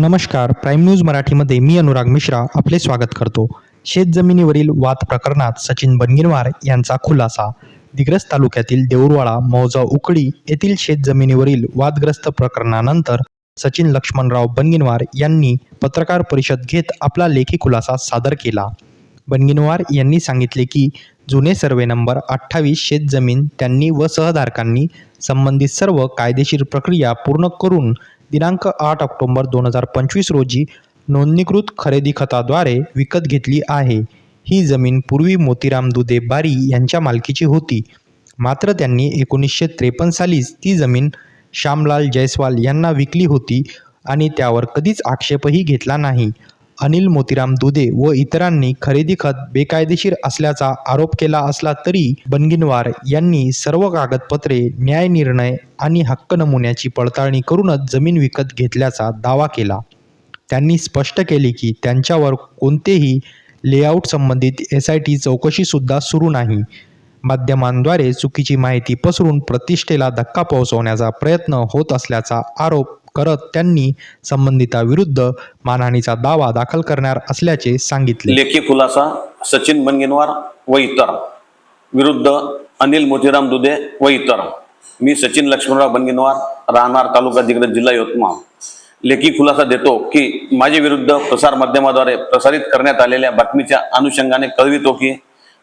नमस्कार prime news मराठीमध्ये मी अनुराग मिश्रा आपले स्वागत करतो. शेतजमिनीवरील वाद प्रकरणात सचिन बनगिरवार यांचा खुलासा. दिग्रस तालुक्यातील देऊरवाडा मौजा उकडी येथील शेतजमिनीवरील वादग्रस्त प्रकरणानंतर सचिन लक्ष्मणराव बनगिनवार यांनी पत्रकार परिषद घेत आपला लेखी खुलासा सादर केला. बनगिनवार यांनी सांगितले की जुने सर्वे नंबर अठ्ठावीस शेतजमीन त्यांनी व सहधारकांनी संबंधित सर्व कायदेशीर प्रक्रिया पूर्ण करून दिनांक आठ ऑक्टोंबर दोन हजार पंचवीस रोजी नोंदणीकृत खरेदी खताद्वारे विकत घेतली आहे. ही जमीन पूर्वी मोतीराम दुधे बारी यांच्या मालकीची होती. मात्र त्यांनी एकोणीसशे त्रेपन्न सालीच ती जमीन श्यामलाल जयस्वाल यांना विकली होती आणि त्यावर कधीच आक्षेपही घेतला नाही. अनिल मोतीराम दुधे व इतरांनी खरेदी खत बेकायदेशीर असल्याचा आरोप केला असला तरी बनगिनवार यांनी सर्व कागदपत्रे न्यायनिर्णय आणि हक्क नमुन्याची पडताळणी करूनच जमीन विकत घेतल्याचा दावा केला. त्यांनी स्पष्ट केले की त्यांच्यावर कोणतेही लेआउट संबंधित एस आय टी चौकशीसुद्धा सुरू नाही. माध्यमांद्वारे चुकीची माहिती पसरून प्रतिष्ठेला धक्का पोहोचवण्याचा प्रयत्न होत असल्याचा आरोप करत त्यांनी संबंधिताविरुद्ध मानहानीचा दावा दाखल करणार असल्याचे सांगितले. लेखी खुलासा सचिन बनगिनवार व इतर. विरुद्ध अनिल मोतीराम दुधे व इतर. मी सचिन लक्ष्मणराव बनगिनवार राहणार तालुका दिग्रज जिल्हा यवतमाळ. लेखी खुलासा देतो की माझे विरुद्ध प्रसार माध्यमाद्वारे प्रसारित करण्यात आलेल्या बातमीच्या अनुषंगाने कळवितो की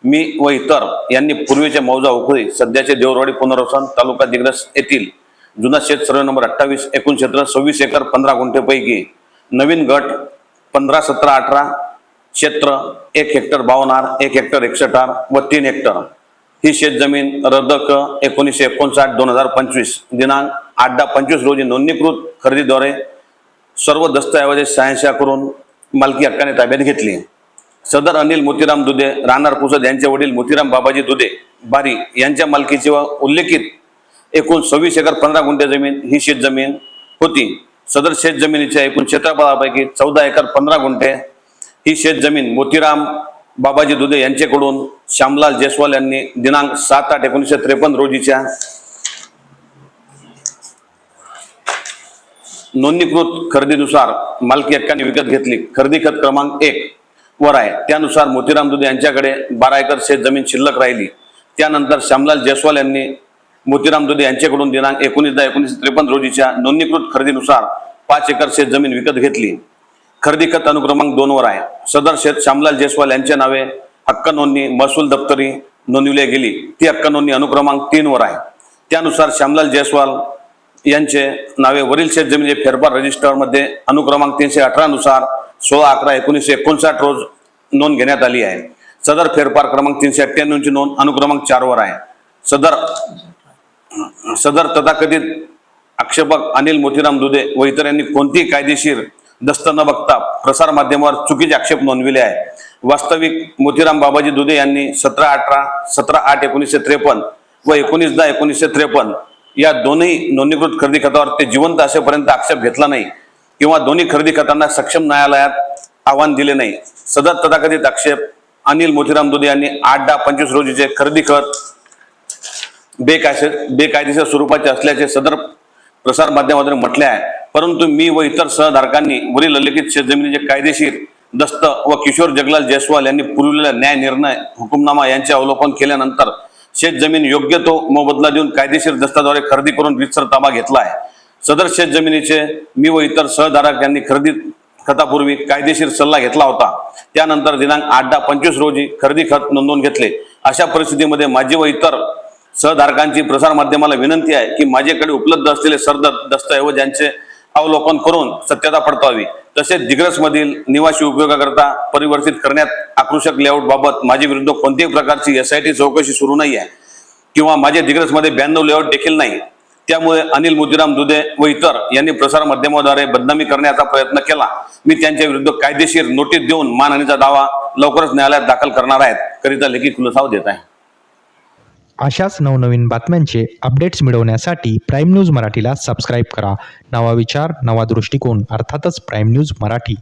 मी व इतर यांनी पूर्वीचे मौजा उखळी सध्याचे देवरवाडी पुनर्वसन तालुका दिग्रस येथील जुना शेत सर्वे नंबर अठ्ठावीस एकूण क्षेत्र सव्वीस एकर पंधरा गुंठेपैकी. नवीन गट पंधरा सतरा अठरा. क्षेत्र एक हेक्टर बावनार एक हेक्टर एकसष्ट आर व तीन हेक्टर. ही शेतजमीन रद्द क एकोणीसशे एकोणसाठ दोन हजार पंचवीस दिनांक आठ दहा पंचवीस रोजी नोंदणीकृत खरेदीद्वारे सर्व दस्तऐवजे शहाऐंशी करून मालकी हक्काने ताब्यात घेतली. सदर अनिल मोतीराम दुधे राहणार पुसद यांचे वडील मोतीराम बाबाजी दुधे बारी यांच्या मालकीची व उल्लेखित एकूण सव्वीस एकर पंधरा गुंठे जमीन ही शेतजमीन होती. सदर शेतजमिनीच्या एकूण क्षेत्रफळापैकी चौदा एकर पंधरा गुंठे. ही शेतजमीन मोतीराम बाबाजी दुधे यांच्याकडून श्यामलाल जयस्वाल यांनी दिनांक सात आठ एकोणीसशे त्रेपन्न रोजीच्या नोंदणीकृत खरेदीनुसार मालकी हक्काने विकत घेतली. खरेदी खत क्रमांक एक वर आहे. त्यानुसार मोतीराम दुधे यांच्याकडे बारा एकर शेत जमीन शिल्लक राहिली. त्यानंतर श्यामलाल जयस्वाल यांनी मोतीराम दुधे यांच्याकडून दिनांक एकोणीस दहा एकोणीसशे त्रेपन्न रोजीच्या नोंदणीकृत खरेदीनुसार पाच एकर शेत जमीन विकत घेतली. खरेदी खत अनुक्रमांक दोन वर आहे. सदर शेत श्यामलाल जयस्वाल यांच्या नावे हक्क नोंदणी महसूल दप्तरी नोंदविली गेली. ती हक्क नोंदणी अनुक्रमांक तीन वर आहे. त्यानुसार श्यामलाल जयस्वाल यांचे नावे वरील शेत जमिनीचे फेरफार रजिस्टरमध्ये अनुक्रमांक तीनशे अठरा नुसार सोळा अकरा एकोणीसशे एकोणसाठ रोज नोंद घेण्यात आली आहे. सदर फेरफार क्रमांक तीनशे अठ्ठ्याण्णवची नोंद अनुक्रमांक चार वर आहे. सदर सदर तथाकथित आक्षेपक अनिल मोतीराम दुधे व इतर यांनी कोणतीही कायदेशीर दस्त न बघता प्रसार माध्यमावर चुकीचे आक्षेप नोंदविले आहे वास्तविक मोतीराम बाबाजी दुधे यांनी सतरा अठरा सतरा आठ एकोणीसशे त्रेपन्न व एकोणीस दहा एकोणीसशे त्रेपन्न या दोन्ही नोंदणीकृत खरेदी खतावर ते जिवंत असेपर्यंत आक्षेप घेतला नाही किंवा दोन्ही खरेदी खतांना सक्षम न्यायालयात आव्हान दिले नाही. सदर तथाकथित आक्षेप अनिल मोतीराम दुधे यांनी आठ दहा पंचवीस रोजीचे खरेदी खत बेकायदेशीर बेकायदेशीर स्वरूपाचे असल्याचे सदर प्रसार माध्यमातून म्हटले आहे. परंतु मी व इतर सहधारकांनी वरील उल्लेखित शेतजमिनीचे कायदेशीर दस्त व किशोर जगलाल जयस्वाल यांनी पुरविलेला न्याय निर्णय हुकुमनामा यांचे अवलोकन केल्यानंतर शेतजमीन योग्य तो मोबदला देऊन कायदेशीर दस्ताद्वारे खरेदी करून रितसर ताबा घेतला आहे. सदर शेतजमिनीचे मी व इतर सहधारक यांनी खरेदी खतापूर्वी कायदेशीर सल्ला घेतला होता. त्यानंतर दिनांक आठ दहा पंचवीस रोजी खरेदी खत नोंदवून घेतले. अशा परिस्थितीमध्ये माझी व इतर सहधारकांची प्रसारमाध्यमाला विनंती आहे की माझ्याकडे उपलब्ध असलेले सर्द दस्तऐवज यांचे अवलोकन करून सत्यता पडतावी तसेच दिग्रसमधील निवासी उपयोगाकरता परिवर्तित करण्यात आकर्षक लेआउट बाबत माझ्या विरुद्ध कोणत्याही प्रकारची एस आय टी चौकशी सुरू नाही आहे. किंवा माझ्या दिग्रसमध्ये ब्याण्णव लेआउट देखील नाही. त्यामुळे अनिल मुदिराम दुधे व इतर यांनी प्रसार माध्यमाद्वारे बदनामी करण्याचा प्रयत्न केला. मी त्यांच्या विरुद्ध कायदेशीर नोटीस देऊन मानहानीचा दावा लवकरच न्यायालयात दाखल करणार आहेत करिता लेखी खुलासाव देत आहे. अशाच नवनवीन बातम्यांचे अपडेट्स मिळवण्यासाठी प्राईम न्यूज मराठीला सबस्क्राईब करा. नवा विचार नवा दृष्टिकोन अर्थातच प्राईम न्यूज मराठी.